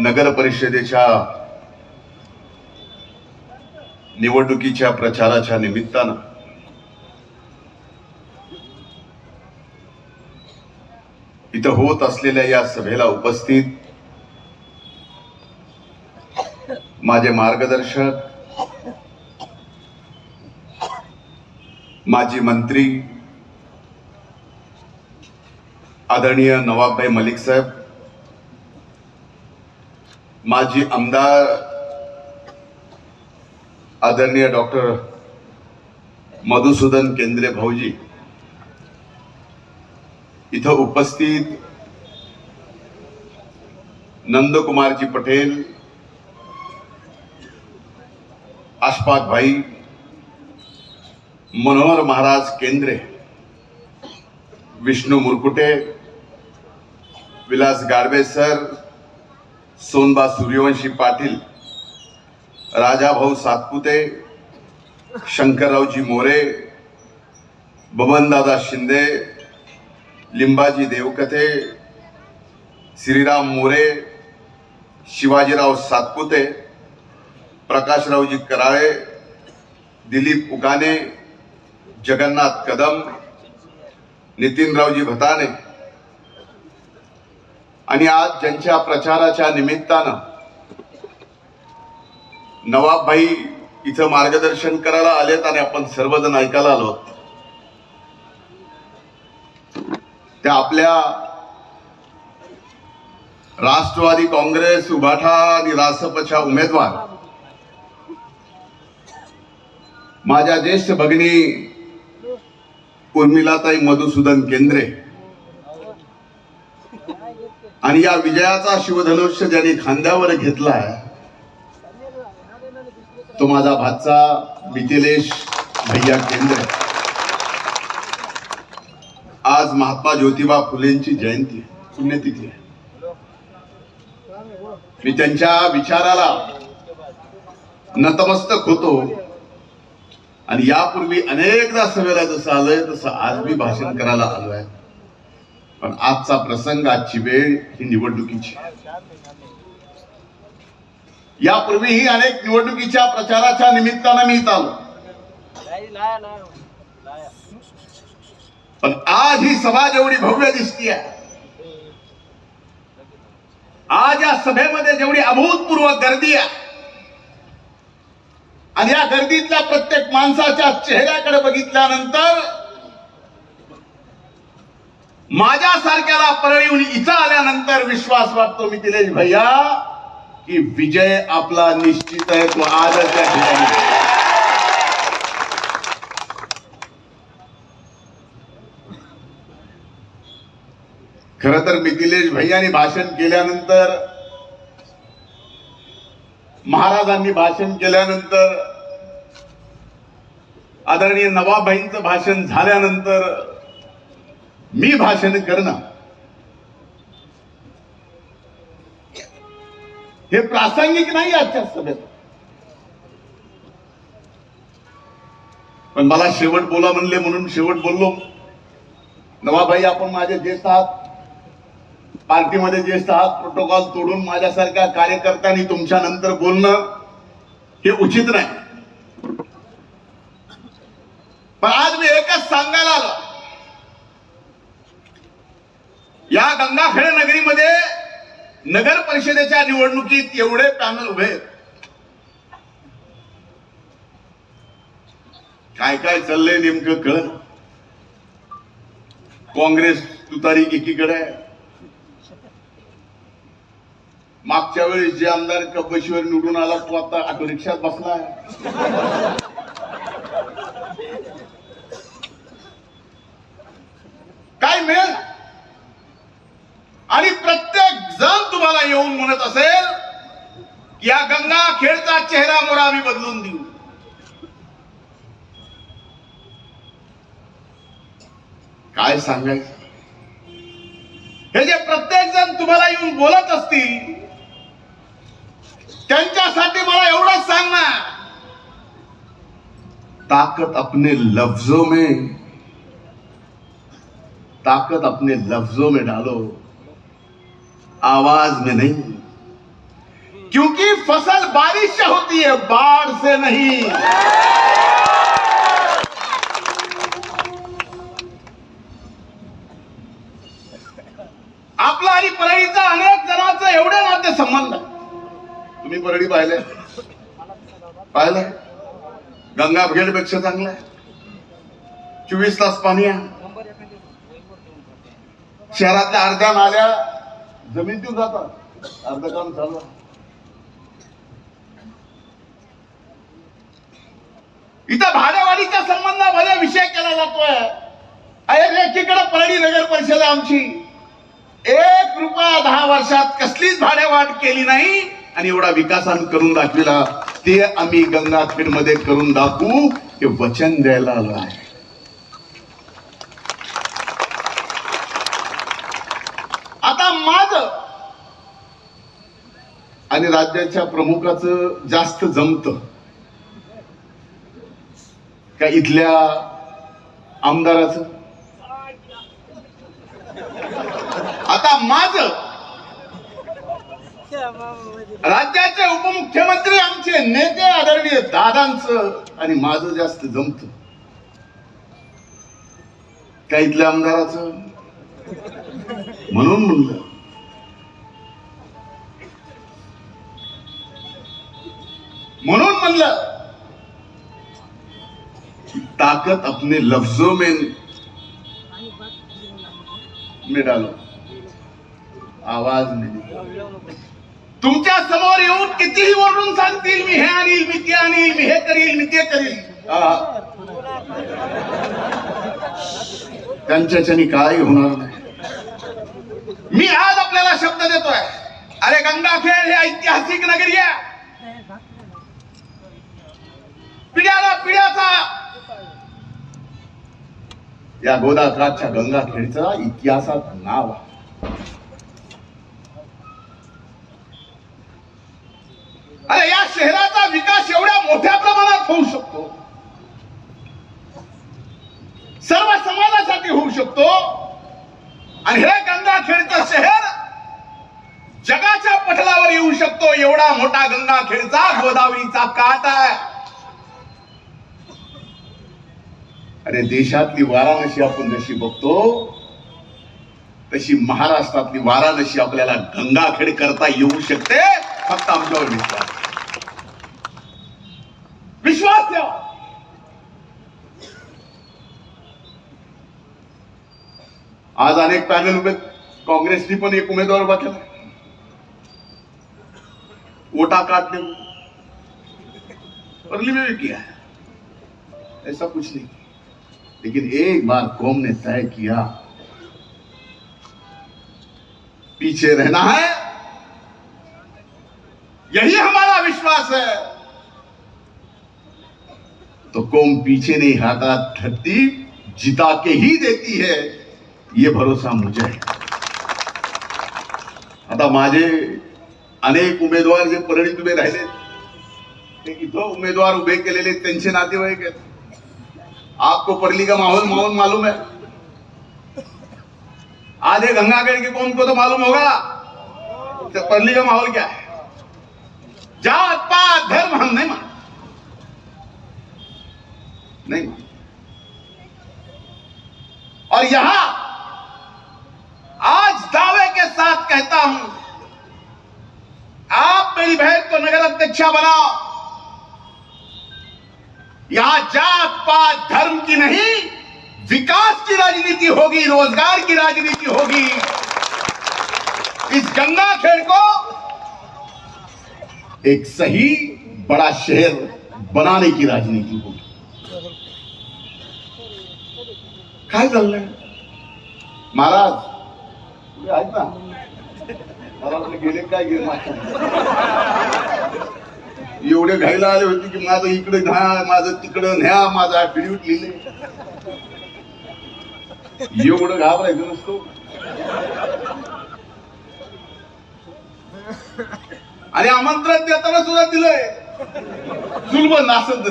नगर परिषदेच्या निवडणुकीच्या प्रचाराच्या निमित्तानं इथं होत असलेल्या या सभेला उपस्थित माझे मार्गदर्शक माजी मंत्री आदरणीय नवाबभाई मलिक साहेब माजी आमदार आदरणीय डॉक्टर मधुसूदन केंद्रे भाऊजी इथं उपस्थित नंदकुमारजी पटेल आशपात भाई मनोहर महाराज केंद्रे विष्णू मुरकुटे विलास गारवे सर सोनबा सूर्यवंशी पाटील राजाभाऊ सातपुते शंकररावजी मोरे बबनदादा शिंदे लिंबाजी देवकथे श्रीराम मोरे शिवाजीराव सातपुते प्रकाशरावजी कराळे दिलीप उकाने जगन्नाथ कदम नितीनरावजी भताने आणि आज ज्यांच्या प्रचाराच्या निमित्तानं नवाबभाई इथं मार्गदर्शन करायला आलेत आणि आपण सर्वजण ऐकायला आलो त्या आपल्या राष्ट्रवादी काँग्रेस उभाठा आणि रासपच्या उमेदवार माझ्या ज्येष्ठ भगिनी उर्मिलाताई मधुसूदन केंद्रे आणि या विजयाचा शिवधनुष्य ज्यांनी खांद्यावर घेतलाय तो माझा भाचा मिथिलेश भैया केंद्र. आज महात्मा ज्योतिबा फुलेंची जयंती आहे, पुण्यतिथी आहे. मी त्यांच्या विचाराला नतमस्तक होतो आणि यापूर्वी अनेकदा सभेला जसं आलोय तसं आज मी भाषण करायला आलो आहे पण आजचा प्रसंग आजची वेळ ही निवडणुकीची. यापूर्वीही अनेक निवडणुकीच्या प्रचाराच्या निमित्तानं मी इथं आलो. पण आज ही सभा जेवढी भव्य दिसतीये. आज या सभेमध्ये जेवढी अभूतपूर्व गर्दी आहे आणि या गर्दीतल्या प्रत्येक माणसाच्या चेहऱ्याकडे बघितल्यानंतर माझ्यासारख्याला परळीहून इथं आल्यानंतर विश्वास वाटतो मी दिलेश भैया की विजय आपला निश्चित आहे तो आजच या ठिकाणी. खर तर मिथिलेश भैयानी भाषण केल्यानंतर महाराजांनी भाषण केल्यानंतर आदरणीय नवाबाईंचं भाषण झाल्यानंतर मी भाषण करणं. हे प्रासंगिक नाही आजच्या सभेत. पण मला शेवट बोला म्हणले म्हणून शेवट बोललो. नवाबाई आपण माझे ज्येष्ठ आहात. पार्टीमध्ये ज्येष्ठ आहात. प्रोटोकॉल तोडून माझ्यासारख्या कार्यकर्त्यांनी तुमच्या नंतर बोलणं हे उचित नाही. पण आज मी एकच सांगायला आलो. या गंगाखेड नगरीमध्ये नगर परिषदेच्या निवडणुकीत एवढे पॅनल उभे काय काय चाललंय नेमकं कळ काँग्रेस तुतारी एकीकडे आहे. मागच्या वेळेस जे आमदार कब्बशीवर निवडून आला तो आता ऑटो रिक्षात बसलाय काय मिळेल? आणि प्रत्येक जण तुम्हाला येऊन म्हणत असेल या गंगा खेळचा चेहरा मोरा आम्ही बदलून देऊ. काय सांगायचं? हे जे प्रत्येक जण तुम्हाला येऊन बोलत असतील त्यांच्यासाठी मला एवढंच सांगणार. ताकत अपने लफ्जों में ताकत अपने लफ्जों में डालो. आवाज में नहीं। क्योंकि फसल बारिश से होती है बाढ़ से नहीं। आपला आणि परळीचा अनेक जणांचं एवढे नाते संबंध. तुम्ही परळी पाहिले? पाहिलंय गंगा पेक्षा चांगलं आहे. चोवीस तास पाणी आहे. शहरातल्या अर्ध्या नाल्या जमिनीतून जातात. अर्ध काम झालं. इथं भाडेवाडीच्या संबंधामध्ये विषय केला जातोय. अरे एकीकडे परळी नगर परिषद आमची. एक रुपया दहा वर्षात कसलीच भाडेवाढ केली नाही आणि एवढा विकासान करून दाखविला. ते आम्ही गंगाखेडमध्ये करून दाखवू हे वचन द्यायला आलो आहे आता माझ आणि राज्याच्या प्रमुखाचं जास्त जमत. का इथल्या आमदाराचं? आता माझ. राज्याचे उपमुख्यमंत्री आमचे नेते आदरणीय दादांचं आणि माझं जास्त जमत. का इथल्या आमदाराचं? म्हणून म्हणलं. म्हणलं ताकत अपने लफ्जों में में डालो। आवाज नाही। तुमच्यासमोर येऊन कितीही ओरडून सांगतील मी हे आणील मी ते आणील मी हे करील मी ते करील. हा. त्यांच्याच्यानी काय होणार नाही. मी आज आपल्याला शब्द देतोय. अरे गंगाखेड हे ऐतिहासिक नगरी आहे. पिढ्याला पिढ्याचा. या गोदाकाठच्या गंगाखेडचा इतिहासात नाव आहे. अरे या शहराचा विकास एवढ्या मोठ्या प्रमाणात होऊ शकतो. सर्व समाजासाठी होऊ शकतो. आणि हे गंगाखेडचं शहर जगाच्या पटलावर येऊ शकतो. एवढा मोठा गंगाखेडचा गोदावरीचा काट आहे. अरे देशातली वाराणसी आपण जशी बघतो तशी महाराष्ट्रातली वाराणसी आपल्याला गंगाखेड करता येऊ शकते फक्त आमच्यावर विश्वास. विश्वास ठेवा. आज अनेक पॅनल उभे काँग्रेसनी पण एक उमेदवार उभा केला वोटा काटने अर्ली में किया ऐसा कुछ नहीं. लेकिन एक बार कौम ने तय किया, पीछे रहना है। यही हमारा विश्वास है। तो कौम पीछे नहीं हटा, धरती जिता के ही देती है, ये भरोसा मुझे है। आता माझे अनेक उमेदवार जे परळीत उभे राहिले ते इथं उमेदवार उभे केलेले त्यांचे नातेवाईक आहेत आपको परली का माहौल माहौल मालूम है? आधे गंगागढ़ के कौन को तो मालूम होगा तो परली का माहौल क्या है। जात, पात, धर्म हम नहीं मान नहीं मान और यहाँ आज दावे के साथ कहता हूँ, आप मेरी बहन को नगर अध्यक्षा बनाओ। यहाँ जात पात धर्म की नहीं, विकास की राजनीति होगी, रोज़गार की राजनीति होगी। इस गंगा खेड़ को एक सही बड़ा शहर बनाने की राजनीति होगी। काय चाललंय महाराज पुढे आहेत ना मला वाटलं गेले काय गेले एवढे घायला आले होते की माझं इकडे घा माझं तिकडं न्या माझं ऍफिडेव्हिट लिहिले एवढं घाबरायचं नसतो. आणि आमंत्रण देताना सुद्धा दिलंय. चुलबंद असं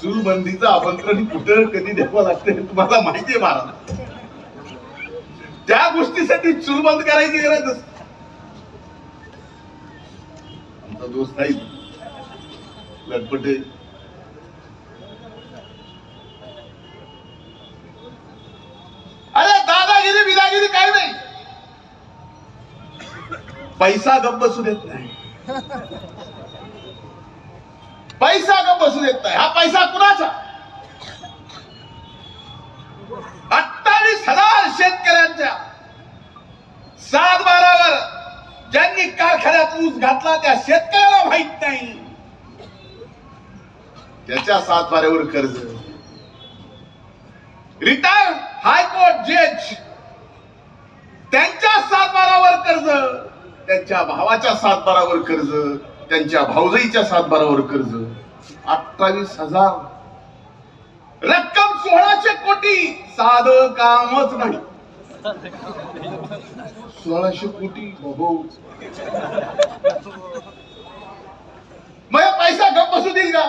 चुलबंदीचं आमंत्रण कुठं कधी द्यावं लागतं तुम्हाला माहितीये महाराज. त्या गोष्टीसाठी चुलबंद करायची गरज नसते. आमचा दोष नाही लटपटे. अरे दादागिरी बिदागिरी काय नाही. पैसा गप्प बसू देत नाही. पैसा गप्प बसू देत नाही. हा पैसा कुणाचा? अठ्ठावीस हजार शेतकऱ्यांचा कारखान्यात ऊस घातला त्या शेतकऱ्याला माहीत नाही. त्याच्या सात बाऱ्यावर कर्ज. रिटायर हायकोर्ट जज त्यांच्या सात बारावर कर्ज. त्यांच्या भावाच्या सात बारावर कर्ज. त्यांच्या भाऊजाईच्या सात बारावर कर्ज. अठ्ठावीस हजार. रक्कम सोळाशे कोटी. साध कामच नाही. सोळाशे कोटी मग पैसा गप बसू देईल का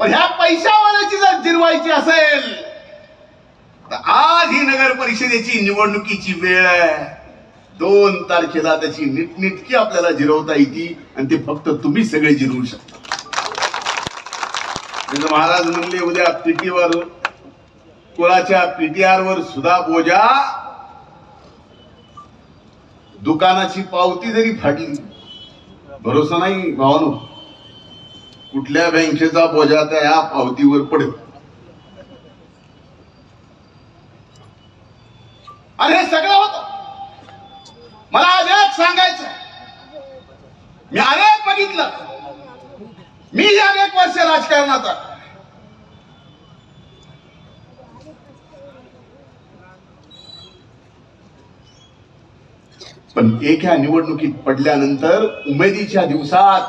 पण ह्या पैशावाल्याची जर जिरवायची असेल तर आज ही नगर परिषदेची निवडणुकीची वेळ आहे. दोन तारखेला त्याची नीटनीटकी आपल्याला जिरवता येते आणि ते फक्त तुम्ही सगळे जिरवू शकता. म्हणजे महाराज म्हणले उद्या पिटीवर कुणाच्या पीटीआर वर सुद्धा बोजा. दुकानाची पावती जरी फाटली भरोसा नाही भावानो. कुठल्या बँकेचा बोजा त्या या पावतीवर पडेल? आणि हे सगळं होत. मला अनेक सांगायचं मी अनेक बघितलं. मी अनेक वर्ष राजकारणात आहे. पण एक ह्या निवडणुकीत पडल्यानंतर उमेदीच्या दिवसात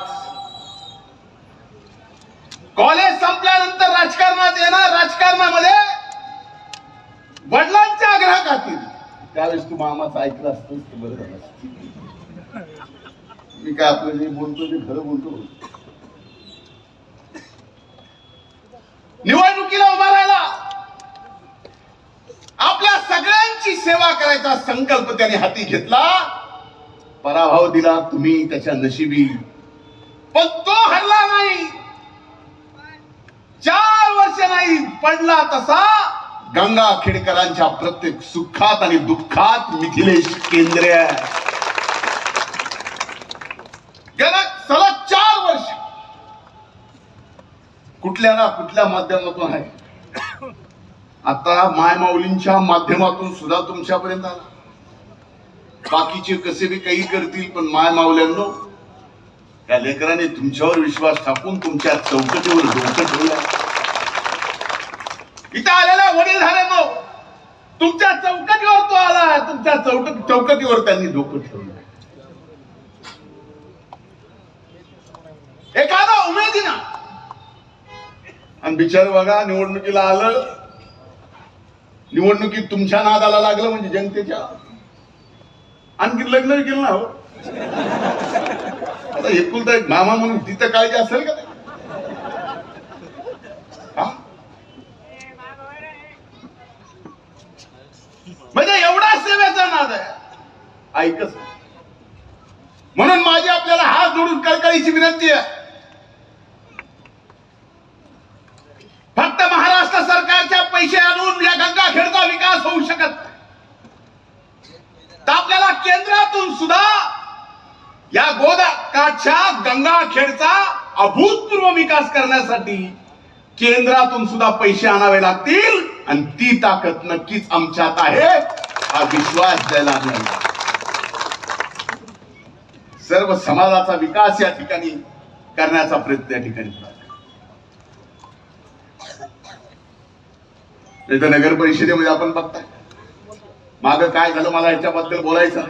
कॉलेज संपल्यानंतर राजकारणात येणार राजकारणामध्ये वडिलांच्या आग्रहाखातीर. त्यावेळेस तू मामाचं ऐकलं असतंस ते बरं झालं मी काय आपलं जे बोलतो ते खरं बोलतो. निवडणुकीला उभा राहिला आपल्या सगळ्यांची सेवा करायचा संकल्प त्याने हाती घेतला. पराभव दिला तुम्ही त्याच्या नशिबी. पण तो हरला नाही. चार वर्ष नाही पडला तसा. गंगा खेडकरांच्या प्रत्येक सुखात आणि दुःखात मिथिलेश केंद्र. गेल्या सलग चार वर्ष. कुठल्या ना कुठल्या माध्यमातून आहे. आता मायमाऊलींच्या माध्यमातून सुद्धा तुमच्यापर्यंत आला. बाकीचे कसे बी काही करतील पण माय मावल्यांनो त्या लेकराने तुमच्यावर विश्वास टाकून तुमच्या चौकटीवर डोकं ठेवलं. इथं आलेल्या वडील झाला तुमच्या चौकटीवर तो आला तुमच्या चौक चौकटीवर त्यांनी डोकं ठेवलं. एखादा उमेदीना आणि बिचार बघा निवडणुकीला आलं. निवडणुकीत तुमच्या नादाला लागलं म्हणजे जनतेच्या. आणखी लग्न केलं ना हो. आता एकुलता एक मामा म्हणून तिथं काळजी असेल का हा? म्हणजे एवढा सेवेचा नाद आहे. ऐकच. म्हणून माझी आपल्याला हात जोडून कळकळीची विनंती आहे. फक्त महाराष्ट्र सरकारच्या पैसे आणून या गंगाखेडचा विकास होऊ शकत नाही. तर आपल्याला केंद्रातून सुद्धा या गोदाकाठच्या गंगाखेडचा अभूतपूर्व विकास करण्यासाठी केंद्रातून सुद्धा पैसे आणावे लागतील. आणि ती ताकद नक्कीच आमच्यात आहे. हा विश्वास द्यायला सर्व समाजाचा विकास या ठिकाणी करण्याचा प्रयत्न या ठिकाणी नगर परिषदेमध्ये आपण बघताय. माग काय झालं मला याच्याबद्दल बोलायचं?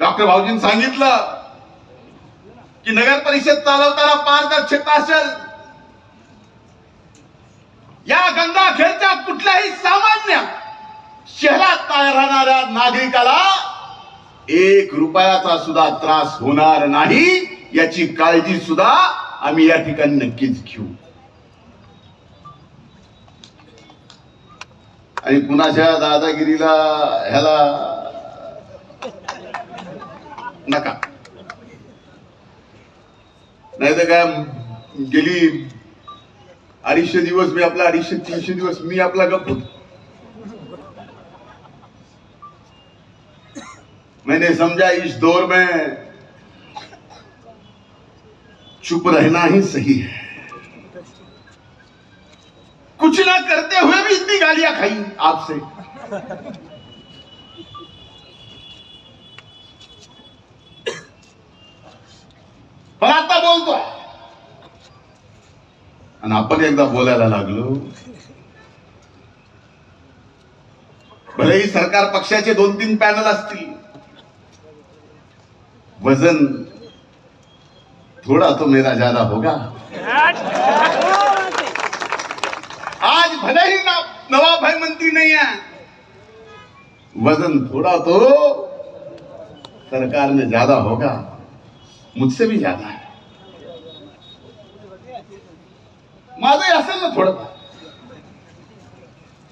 डॉक्टर भाऊजींनी सांगितलं की नगर परिषद चालवताना पारदर्शकता असेल. या गंगाखेडच्या कुठल्याही सामान्य शहरात राहणाऱ्या नागरिकाला एक रुपयाचा सुद्धा त्रास होणार नाही याची काळजी सुद्धा आम्ही या ठिकाणी नक्कीच घेऊ. आणि कुणाच्या दादागिरीला ह्याला नका. नाही तर काय गेली अडीचशे दिवस मी आपला अडीचशे तीनशे दिवस मी आपला गप होतो. मैंने समझा इस दौर में चुप रहना ही सही है कुछ ना करते गालियां खाई आपसे। पण आता बोलतो आणि आपण एकदा बोलायला लागलो। भलेही सरकार पक्षाचे दोन तीन पॅनल असतील। वजन थोड़ा तो मेरा ज्यादा होगा। भले ही ना नवाब भाई मंत्री नहीं है। वजन थोड़ा तो सरकार में ज्यादा होगा मुझसे भी ज्यादा है। माझं असेल ना थोडं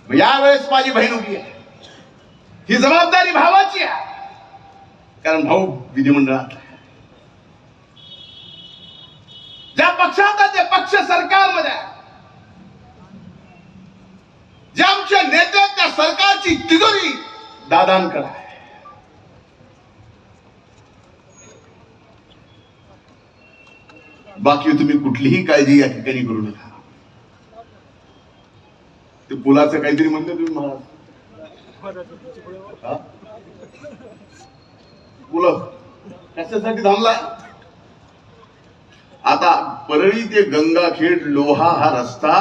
यावेळेस माझी बहीण उभी आहे. ही जबाबदारी भावाची आहे. कारण भाऊ विधिमंडळात ज्या पक्षात ते पक्ष सरकारमध्ये आहे. जे आमच्या नेते त्या सरकारची तिजोरी दादांकडे आहे. बाकी तुम्ही कुठलीही काळजी या ठिकाणी करू नका. ते पुलाचं काहीतरी म्हणतो तुम्ही महाराज पुल. कशासाठी थांबला? आता परळी ते गंगाखेड लोहा हा रस्ता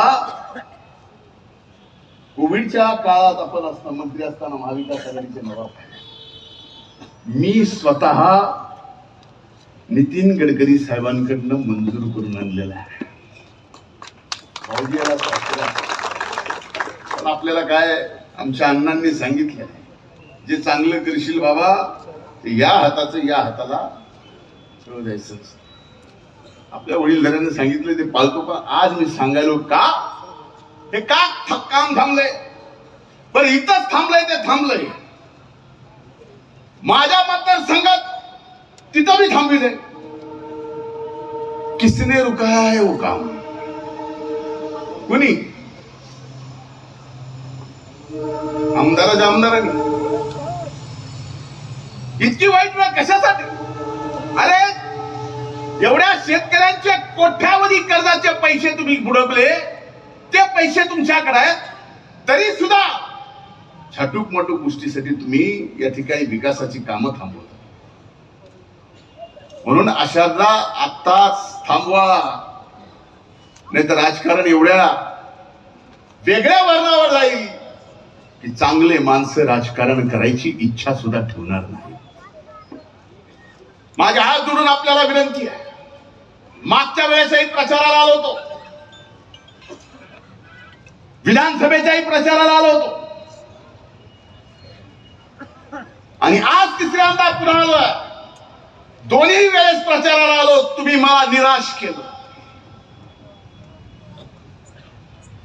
कोविडच्या काळात आपण असताना मंत्री असताना महाविकास आघाडीचे नवाब मी स्वतः नितीन गडकरी साहेबांकडनं मंजूर करून आणलेला आहे. पण आपल्याला काय आमच्या अण्णांनी सांगितलं जे चांगलं करशील बाबा ते या हाताचं या हाताला द्यायचं आपल्या वडीलधाऱ्यांनी सांगितलं ते पाळतो का? आज मी सांगायलो का? हे का काम थांबलंय? पण इथंच थांबलंय ते थांबलंय. माझ्या मतदारसंघात तिथं मी थांबविले किसने रुका है वो काम? कुणी? आमदाराच्या आमदारांनी इतकी वाईट वेळ कशासाठी? अरे एवढ्या शेतकऱ्यांच्या कोठ्यावधी कर्जाचे पैसे तुम्ही बुडवले? ते पैसे तुमच्याकडे आहेत तरी सुद्धा छाटूक मटूक गोष्टीसाठी तुम्ही या ठिकाणी विकासाची कामं थांबवता. म्हणून अशांना आत्ताच थांबवा. नाही तर राजकारण एवढ्या वेगळ्या वर्णावर जाईल की चांगले माणसं राजकारण करायची इच्छा सुद्धा ठेवणार नाही. माझ्या हात जोडून आपल्याला विनंती आहे. मागच्या वेळेसही प्रचाराला आलो होतो. विधानसभेच्याही प्रचाराला आलो होतो. आणि आज तिसऱ्यांदा पुन्हा दोन्ही वेळेस प्रचाराला आलो तुम्ही मला निराश केलं.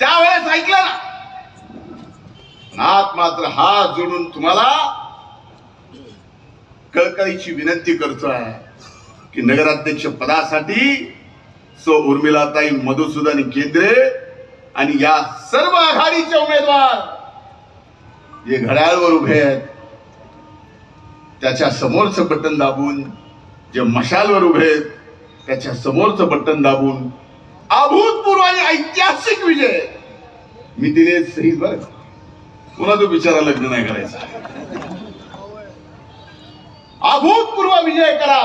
त्यावेळेस ऐकलं ना? आज मात्र हात जोडून तुम्हाला कळकळीची विनंती करतोय की नगराध्यक्ष पदासाठी सो उर्मिलाताई मधुसूदन केंद्रे आणि या सर्व आघाडीचे उमेदवार जे घड्याळवर उभे आहेत त्याच्या समोरचं बटन दाबून जे मशालवर उभे आहेत त्याच्या समोरचं बटन दाबून अभूतपूर्व आणि ऐतिहासिक विजय मी दिले सही बर पुन्हा तो बिचारा लग्न नाही करायचा. अभूतपूर्व विजय करा.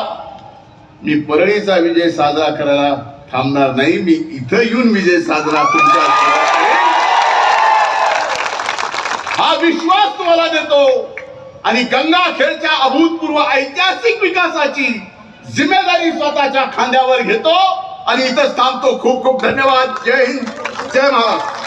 मी परळीचा विजय साजरा करायला थांबणार नाही. मी इथं येऊन विजय साजरा तुमच्या हा विश्वास तुम्हाला देतो. आणि गंगाखेडच्या अभूतपूर्व ऐतिहासिक विकासाची जिम्मेदारी स्वतःच्या खांद्यावर घेतो. आणि इथंच थांबतो. खूप खूप धन्यवाद. जय हिंद. जय महाराष्ट्र.